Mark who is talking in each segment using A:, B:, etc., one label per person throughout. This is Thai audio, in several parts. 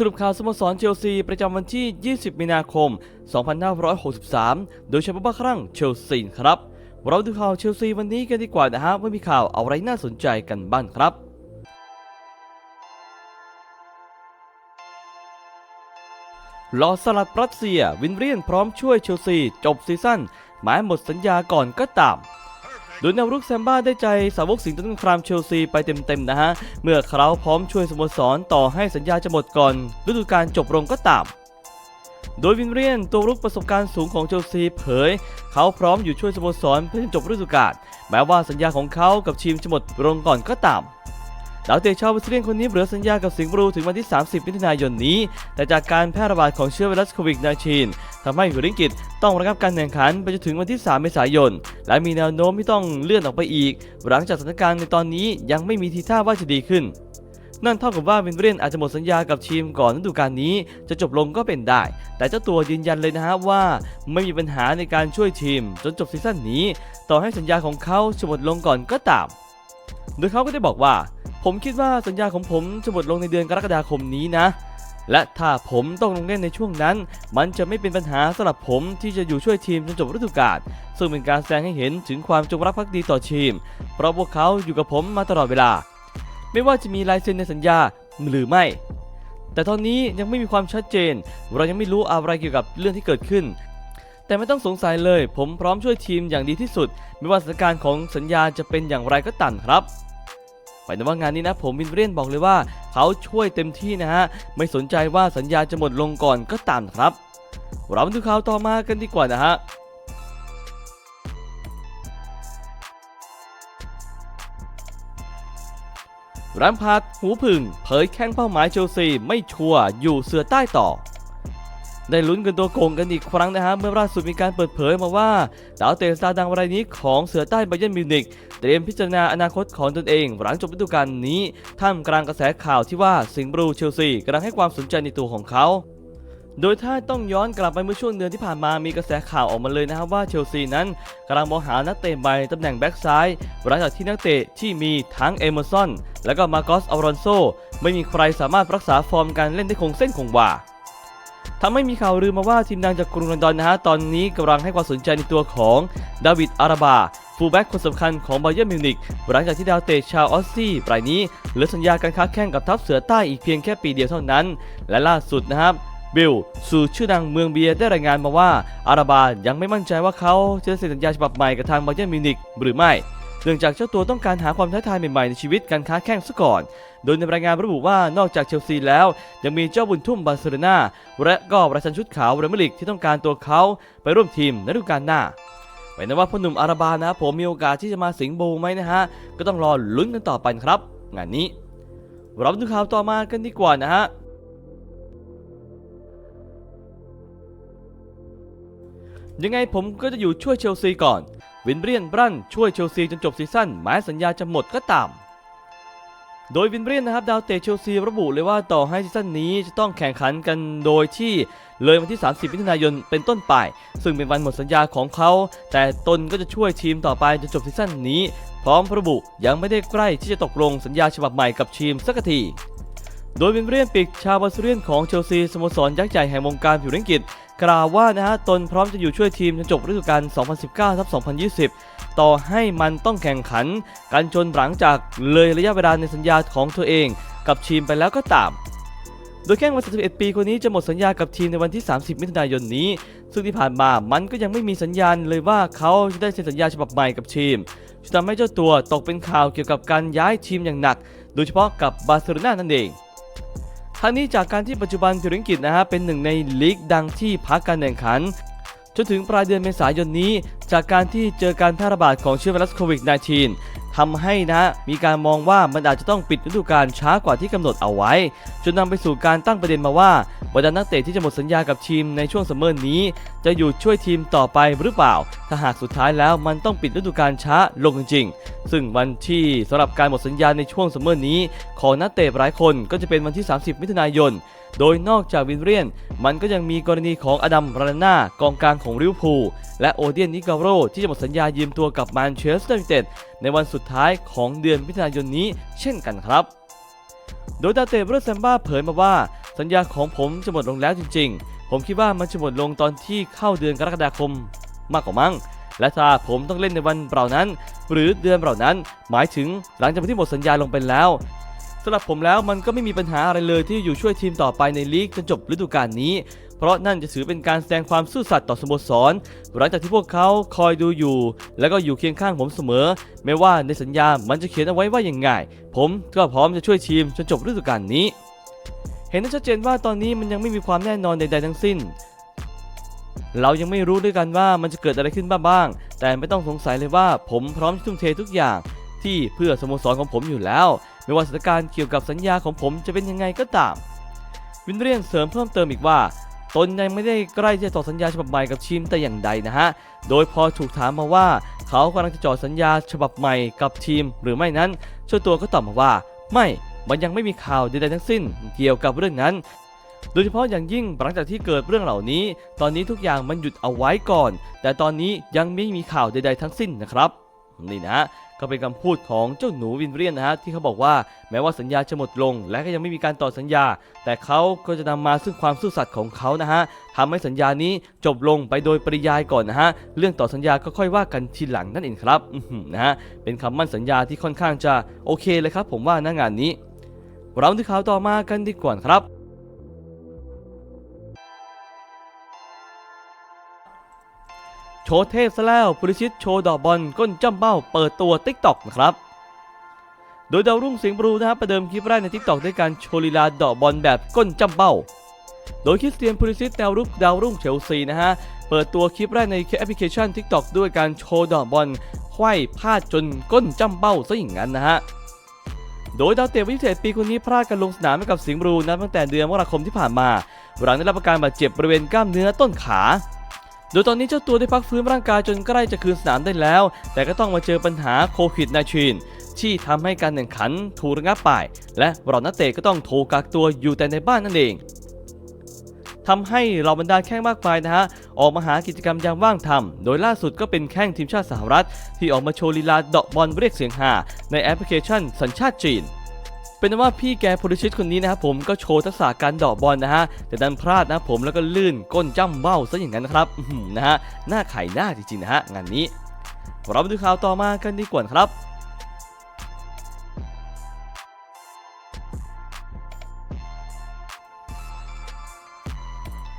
A: สรุปข่าวสโมสรเชลซีประจำวันที่ 20 มีนาคม 2563 โดยเฉพาะบ้าครั้งเชลซีครับ เราดูข่าวเชลซีวันนี้กันดีกว่านะฮะว่ามีข่าวอะไรน่าสนใจกันบ้างครับรอสลัดรัสเซีย วินเรียนพร้อมช่วยเชลซี จบซีซั่นหมายหมดสัญญาก่อนก็ตาม โดยแนวรุกแซมบ้าได้ใจสาวกสิงห์ตนครามเชลซีไปเต็มๆนะฮะ เมื่อเขาพร้อมช่วยสโมสรต่อให้สัญญาจะหมดก่อนฤดูกาลจบลงก็ตาม โดยวินเรียนตัวรุกประสบการณ์สูงของเชลซีเผย เขาพร้อมอยู่ช่วยสโมสรเพื่อจบฤดูกาลแม้ว่าสัญญาของเขากับทีมจะหมดลงก่อนก็ตาม ดาวเตะชาวบราซิเลียนคนนี้เหลือสัญญากับสิงห์บลูถึงวันที่ 30 มิถุนายนนี้ แต่จากการแพร่ระบาดของเชื้อไวรัสโควิด -19 ทำให้หัวริงกิตต้องระงับการแข่งขันไปจนถึงวันที่ 3 เมษายน และมีแนวโน้มที่ต้องเลื่อนออกไปอีก หลังจากสถานการณ์ในตอนนี้ยังไม่มีทีท่าว่าจะดีขึ้น นั่นเท่ากับว่าวินเรียนอาจจะหมดสัญญากับทีมก่อนฤดูกาลนี้ จะจบลงก็เป็นได้ แต่เจ้าตัวยืนยันเลยนะฮะว่า ไม่มีปัญหาในการช่วยทีม จนจบซีซั่นนี้ ต่อให้สัญญาของเขาจะหมดลงก่อนก็ตาม โดยเขาก็ได้บอกว่า ผมคิดว่าสัญญาของผมจะหมดลงในเดือนกรกฎาคมนี้นะ และถ้าผมต้องลงเล่นในช่วงนั้น มันจะไม่เป็นปัญหาสำหรับผมที่จะอยู่ช่วยทีมจนจบฤดูกาลซึ่งเป็นการแสดงให้เห็นถึงความจงรักภักดีต่อทีม เพราะพวกเขาอยู่กับผมมาตลอดเวลา ไม่ว่าจะมีลายเซ็นในสัญญาหรือไม่ แต่ตอนนี้ยังไม่มีความชัดเจน เรายังไม่รู้อะไรเกี่ยวกับเรื่องที่เกิดขึ้นแต่ไม่ต้องสงสัยเลย ผมพร้อมช่วยทีมอย่างดีที่สุด ไม่ว่าสถานการณ์ของสัญญาจะเป็นอย่างไรก็ตามครับ ไปในว่างานนี้นะผมวินเรียนบอกเลยว่า เขาช่วยเต็มที่นะฮะ ไม่สนใจว่าสัญญาจะหมดลงก่อนก็ตามครับ เรามาดูข่าวต่อมากันดีกว่านะฮะแรมพาร์ดหูผึ่งเผยแข้งเป้าหมายเชลซีไม่ชัวร์อยู่เสือใต้ต่อ ได้ลุ้นกันตัวโกงกันอีกครั้งนะฮะเมื่อล่าสุดมีการเปิดเผยมาว่าดาวเตะสตาร์ดังรายนี้ของเสือใต้ไบเยนมิวนิกเตรียมพิจารณาอนาคตของตนเอง หลังจบฤดูกาลนี้ท่ามกลางกระแสข่าวที่ว่าสิงห์บลูเชลซีกำลังให้ความสนใจในตัวของเขาโดยถ้าต้องย้อนกลับไปเมื่อช่วงเดือนที่ผ่านมามีกระแสข่าวออกมาเลยนะครับว่าเชลซีนั้นกำลังมองหานักเตะใบตำแหน่งแบ็กซ้ายหลังจากที่นักเตะที่มีทั้งเอเมอร์สันและก็มาโกสอารอนโซไม่มีใครสามารถรักษาฟอร์มการเล่นได้คงเส้นคงวา ทำให้มีข่าวลือมาว่าทีมดังจากกรุงลอนดอนนะฮะตอนนี้กำลังให้ความสนใจในตัวของดาวิดอาราบาฟูลแบ็กคนสำคัญของไบเยอร์มิวนิกหลังจากที่ดาวเตะชาวออสซี่รายนี้เหลือสัญญาการค้าแข่งกับทัพเสือใต้อีกเพียงแค่ปีเดียวเท่านั้น และล่าสุดนะครับบิลสู่ชื่อดังเมืองเบียร์ได้รายงานมาว่าอาราบายังไม่มั่นใจว่าเขาจะเซ็นสัญญาฉบับใหม่กับทางไบเยอร์มิวนิกหรือไม่ เนื่องจากเจ้าตัวต้องการหาความท้าทายใหม่ๆในชีวิตการค้าแข่งซะก่อน โดยในรายงานระบุว่านอกจากเชลซีแล้ว ยังมีเจ้าบุญทุ่มบาร์เซโลนาและก็ประชันชุดขาวเรอัลมาดริกที่ต้องการตัวเขาไปร่วมทีมในฤดูกาลหน้าไม่แน่ว่าพ่อหนุ่มอาราบานะผมมีโอกาสที่จะมาสิงห์บูไหมนะฮะ ก็ต้องรอลุ้นกันต่อไปครับ งานนี้รามาดูข่าวต่อมากันดีกว่านะฮะยังไงผมก็จะอยู่ช่วยเชลซีก่อน วินเบรียนบรันช่วยเชลซีจนจบซีซั่นแม้สัญญาจะหมดก็ตาม โดยวินเบรียนนะครับดาวเตะเชลซีระบุเลยว่าต่อให้ซีซั่นนี้จะต้องแข่งขันกันโดยที่เลยวันที่ 30 มิถุนายนเป็นต้นไป ซึ่งเป็นวันหมดสัญญาของเขา แต่ตนก็จะช่วยทีมต่อไปจนจบซีซั่นนี้ พร้อมระบุยังไม่ได้ใกล้ที่จะตกลงสัญญาฉบับใหม่กับทีมสักทีโดยวินเบรียนปีกชาวบราซิเลียนของเชลซีสโมสรยักษ์ใหญ่แห่งวงการผิวเล่นกิจ กล่าวว่านะฮะตนพร้อมจะอยู่ช่วยทีมจนจบฤดูกาล 2019ทับ2020 ต่อให้มันต้องแข่งขัน กันจนหลังจากเลยระยะเวลาในสัญญาของตัวเอง กับทีมไปแล้วก็ตาม โดยแข้งวัย31ปีคนนี้จะหมดสัญญากับทีมในวันที่ 30 มิถุนายนนี้ ซึ่งที่ผ่านมามันก็ยังไม่มีสัญญาณเลยว่าเขาจะได้เซ็นสัญญาฉบับใหม่กับทีมจะทำให้เจ้าตัวตกเป็นข่าวเกี่ยวกับการย้ายทีมอย่างหนัก โดยเฉพาะกับบาร์เซโลนานั่นเอง ทั้งนี้จากการที่ปัจจุบันธุริงกิตนะฮะเป็นหนึ่งในลีกดังที่พักการแข่งขัน จนถึงปลายเดือนเมษายนนี้ จากการที่เจอการแพร่ระบาดของเชื้อไวรัสโควิด -19 ทำให้นะมีการมองว่ามันอาจจะต้องปิดฤดูกาลช้ากว่าที่กำหนดเอาไว้ จนนำไปสู่การตั้งประเด็นมาว่าบรรดานักเตะที่จะหมดสัญญากับทีมในช่วงซัมเมอร์นี้ จะอยู่ช่วยทีมต่อไปหรือเปล่า ถ้าหากสุดท้ายแล้วมันต้องปิดฤดูกาลช้าลงจริงๆ ซึ่งวันที่สำหรับการหมดสัญญาในช่วงซัมเมอร์นี้ ของนักเตะหลายคนก็จะเป็นวันที่ 30 มิถุนายน โดยนอกจากวินเรียน มันก็ยังมีกรณีของอดัมราน่ากองกลางของริวพูและโอเดียนนิกาโรที่จะหมดสัญญายืมตัวกับแมนเชสเตอร์ยูไนเต็ดในวันสุดท้ายของเดือนมิถุนายนนี้เช่นกันครับ โดยดาเตเบรสแซมบ้าเผยมาว่า สัญญาของผมจะหมดลงแล้วจริง ๆ ผมคิดว่ามันจะหมดลงตอนที่เข้าเดือนกรกฎาคมมากกว่ามั้งและถ้าผมต้องเล่นในวันเปล่านั้น หรือเดือนเปล่านั้น หมายถึงหลังจากที่หมดสัญญาลงไปแล้ว สำหรับผมแล้วมันก็ไม่มีปัญหาอะไรเลยที่อยู่ช่วยทีมต่อไปในลีกจนจบฤดูกาลนี้ เพราะนั่นจะถือเป็นการแสดงความซื่อสัตย์ต่อสโมสร หลังจากที่พวกเขาคอยดูอยู่ แล้วก็อยู่เคียงข้างผมเสมอ ไม่ว่าในสัญญามันจะเขียนเอาไว้ว่าอย่างไง ผมก็พร้อมจะช่วยทีมจนจบฤดูกาลนี้ เห็นได้ชัดเจนว่าตอนนี้มันยังไม่มีความแน่นอนใดๆทั้งสิ้นเรายังไม่รู้ด้วยกันว่ามันจะเกิดอะไรขึ้นบ้าง แต่ไม่ต้องสงสัยเลยว่าผมพร้อมจะทุ่มเททุกอย่างที่เพื่อสโมสรของผมอยู่แล้ว ไม่ว่าสถานการณ์เกี่ยวกับสัญญาของผมจะเป็นยังไงก็ตาม วินเรียนเสริมเพิ่มเติมอีกว่า ตนยังไม่ได้ใกล้จะต่อสัญญาฉบับใหม่กับทีมแต่อย่างใดนะฮะ โดยพอถูกถามมาว่า เขากำลังจะจ่อสัญญาฉบับใหม่กับทีม หรือไม่นั้นเจ้าตัวก็ตอบมาว่า ไม่ มันยังไม่มีข่าวใดๆทั้งสิ้น เกี่ยวกับเรื่องนั้นโดยเฉพาะอย่างยิ่งหลังจากที่เกิดเรื่องเหล่านี้ ตอนนี้ทุกอย่างมันหยุดเอาไว้ก่อน แต่ตอนนี้ยังไม่มีข่าวใด ๆ ทั้งสิ้นนะครับ นี่นะ ก็เป็นคำพูดของเจ้าหนูวินเรียนนะฮะที่เขาบอกว่าแม้ว่าสัญญาจะหมดลง และก็ยังไม่มีการต่อสัญญา แต่เขาก็จะนำมาซึ่งความซื่อสัตย์ของเขานะฮะทำให้สัญญานี้จบลงไปโดยปริยายก่อนนะฮะเรื่องต่อสัญญาก็ค่อยว่ากันทีหลังนั่นเองครับนะฮะเป็นคำมั่นสัญญาที่ค่อนข้างจะโอเคเลยครับ ผมว่าหน้างานนี้ เราที่ข่าวต่อมากันดีกว่าครับ โชว์เทพซะแล้วพุริชิตโชว์ดอกบอลก้นจ้ำเบ้าเปิดตัว t ิ k t o k นะครับ โดยดาวรุ่งสิงห์บลูนะครับประเดิมคลิปแรกใน t ิ k t o k ด้วยการโชว์ลีลาดอกบอลแบบก้นจ้ำเบ้า โดยคริสเตียนพุริชิตแนวรุกดาวรุ่งเชลซีนะฮะเปิดตัวคลิปแรกในแอปพลิเคชัน TikTok ด้วยการโชว์ดอกบอลไขว้พลาดจนก้นจ้ำเบ้าซะอย่างนั้นนะฮะโดยดาวเตะวัย21ปีคนนี้พลาดการลงสนามให้กับสิงห์บลูนะตั้งแต่เดือนมกราคมที่ผ่านมาหลังได้รับอาการบาดเจ็บบริเวณกล้ามเนื้อต้นขา โดยตอนนี้เจ้าตัวได้พักฟื้นร่างกายจนใกล้จะคืนสนามได้แล้ว แต่ก็ต้องมาเจอปัญหาโควิด -19 ที่ทำให้การแข่งขันถูกระงับไป และเรานักเตะก็ต้องถูกกักตัวอยู่แต่ในบ้านนั่นเองทำให้เราบรรดาแข้งมากมายนะฮะ ออกมาหากิจกรรมยามว่างทำโดยล่าสุดก็เป็นแข้งทีมชาติสหรัฐ ที่ออกมาโชว์ลีลาเดาะบอลเรียกเสียงฮาในแอปพลิเคชันสัญชาติจีน เป็นว่าพี่แกโพลิชิตคนนี้นะครับผมก็โชว์ทักษะการดอกบอลนะฮะแต่ดันพลาดนะผมแล้วก็ลื่นก้นจ้ำเบ้าซะอย่างนั้นนะครับนะฮะหน้าไข่หน้าจริงๆนะฮะงานนี้เราไปดูข่าวต่อมากันดีกว่าครับ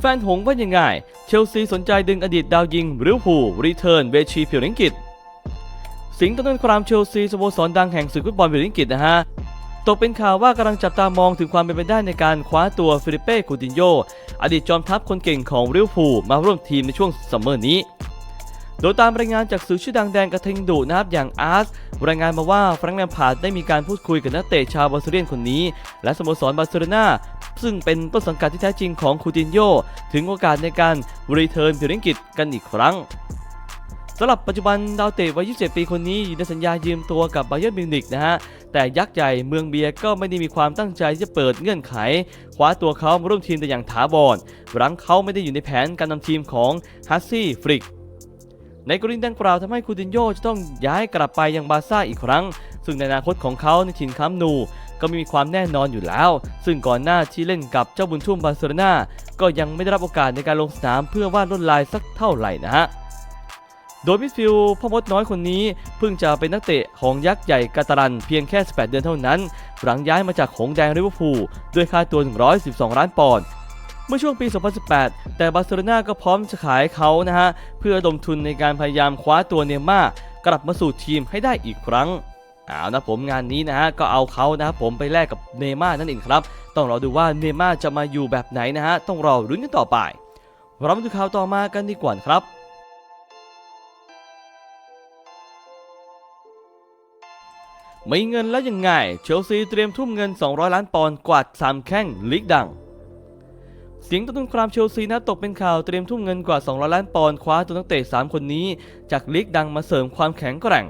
A: แฟนหงว่ายังไง เชลซีสนใจดึงอดีตดาวยิงริวพูรีเทิร์นเวชีผิวลิงกิต สิงห์ตนนครามเชลซีสโมสรดังแห่งศึกฟุตบอลผิวลิงกิตนะฮะ ตกเป็นข่าวว่ากำลังจับตามองถึงความเป็นไปได้ในการคว้าตัวฟิลิเป้คูตินโยอดีตจอมทัพคนเก่งของริวพูมาร่วมทีมในช่วงซัมเมอร์นี้ โดยตามรายงานจากสื่อชื่อดังแดงกระทิงดุนะครับอย่างอาร์สรายงานมาว่าแฟรงค์แลมพาร์ดได้มีการพูดคุยกับนักเตะชาวบาร์เซเลียนคนนี้ และสโมสรบาร์เซโลนาซึ่งเป็นต้นสังกัดที่แท้จริงของคูตินโยถึงโอกาสในการรีเทิร์นผิวลิงกิตกันอีกครั้ง สำหรับปัจจุบันดาวเตะวัย 27 ปีคนนี้อยู่ในสัญญายืมตัวกับไบเยอร์มิวนิกนะฮะ แต่ยักษ์ใหญ่เมืองเบียร์ก็ไม่ได้มีความตั้งใจที่จะเปิดเงื่อนไข คว้าตัวเขามาร่วมทีมแต่อย่างถาวรหลังเขาไม่ได้อยู่ในแผนการนำทีมของฮัสซี่ฟริกในกรณีดังกล่าวทำให้คูตินโยจะต้องย้ายกลับไปยังบาร์ซ่าอีกครั้ง ซึ่งในอนาคตของเขาในถิ่นคัมนู ก็ไม่มีความแน่นอนอยู่แล้ว ซึ่งก่อนหน้าที่เล่นกับเจ้าบุญทุ่มบาร์เซโลนาก็ยังไม่ได้รับโอกาสในการลงสนามเพื่อวาดลวดลายสักเท่าไหร่นะฮะ โดยมิดฟิลพ่อมดน้อยคนนี้เพิ่งจะเป็นนักเตะของยักษ์ใหญ่กาตารันเพียงแค่ 18 เดือนเท่านั้น หลังย้ายมาจากหงแดงลิเวอร์พูลด้วยค่าตัว 112 ล้านปอนด์เมื่อช่วงปี 2018 แต่บาร์เซโลนาก็พร้อมจะขายเขานะฮะ เพื่อดมทุนในการพยายามคว้าตัวเนย์ม่าร์กลับมาสู่ทีมให้ได้อีกครั้งเอานะผมงานนี้นะฮะก็เอาเขานะครับผมไปแลกกับเนย์ม่านั่นเองครับ ต้องรอดูว่าเนย์ม่าจะมาอยู่แบบไหนนะฮะต้องรอรุ้นกันต่อไปเรามาดูข่าวต่อมากันดีกว่าครับ ม่เงินแล้วยังไง เชลซีเตรียมทุ่มเงิน 200 ล้านปอนด์กวาด3แข้งลีกดัง เสียงต้นทุนครามเชลซีนะตกเป็นข่าวเตรียมทุ่มเงินกว่า 200 ล้านปอนด์คว้าตัวนักเตะ3คนนี้ จากลีกดังมาเสริมความแข็งแกร่ง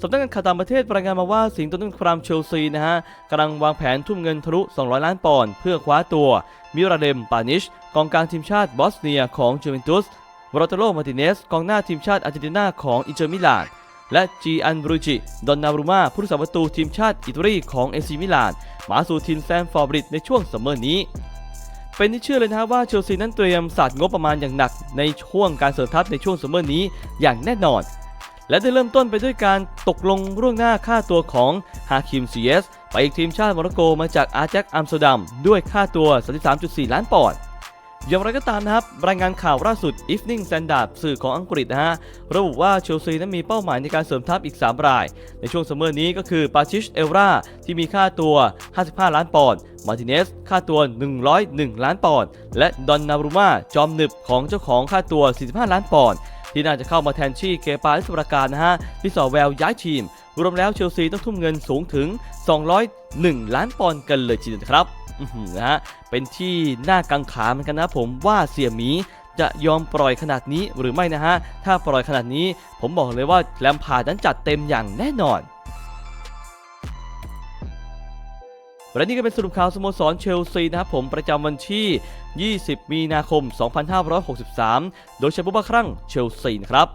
A: สำนักงานข่าวต่างประเทศรายงานมาว่าสิงห์ต้นครามเชลซีนะฮะกำลังวางแผนทุ่มเงินทะลุ 200 ล้านปอนด์เพื่อคว้าตัว มิราเดม ปานิช กองกลางทีมชาติบอสเนียของจูเวนตุสวรอเตโลมาติเนส กองหน้าทีมชาติอาร์เจนตินาของอินเตอร์มิลาน และจีอันบรูจิ ดอนนารุมาผู้รักษาประตูทีมชาติอิตาลีของเอซิมิลานมาสู่ทีมแซมฟอร์บริดในช่วงซัมเมอร์นี้ เป็นที่เชื่อเลยนะว่าเชลซีนั้นเตรียมสาดงบประมาณอย่างหนักในช่วงการเสริมทัพในช่วงซัมเมอร์นี้อย่างแน่นอน และได้เริ่มต้นไปด้วยการตกลงร่วงหน้าค่าตัวของฮาคิมซีเอสไปอีกทีมชาติโมร็อกโกมาจากอาแจ็คอัมสเตอร์ดัมด้วยค่าตัว 33.4 ล้านปอนด์ อย่างไรก็ตามนะครับ รายงานข่าวล่าสุด Evening Standard สื่อของอังกฤษนะฮะ ระบุว่าเชลซีนั้นมีเป้าหมายในการเสริมทัพอีก 3 ราย ในช่วงซัมเมอร์นี้ก็คือปาชิชเอลราที่มีค่าตัว 55 ล้านปอนด์มาร์ติเนสค่าตัว 101 ล้านปอนด์และดอนนารูมาจอมหนึบของเจ้าของค่าตัว 45 ล้านปอนด์ที่น่าจะเข้ามาแทนที่เกปาลิสประการนะฮะที่สอแววย้ายทีม รวมแล้วเชลซีต้องทุ่มเงินสูงถึง 201 ล้านปอนด์กันเลยทีเดียวครับนะฮะเป็นที่น่ากังขาเหมือนกันนะผมว่าเสี่ยหมีจะยอมปล่อยขนาดนี้หรือไม่นะฮะ ถ้าปล่อยขนาดนี้ ผมบอกเลยว่าแลมพาดนั้นจัดเต็มอย่างแน่นอน และนี่ก็เป็นสรุปข่าวสโมสรเชลซีนะครับผมประจำวันที่ 20 มีนาคม 2563 โดยเฉพาะครั้งเชลซีนะครับ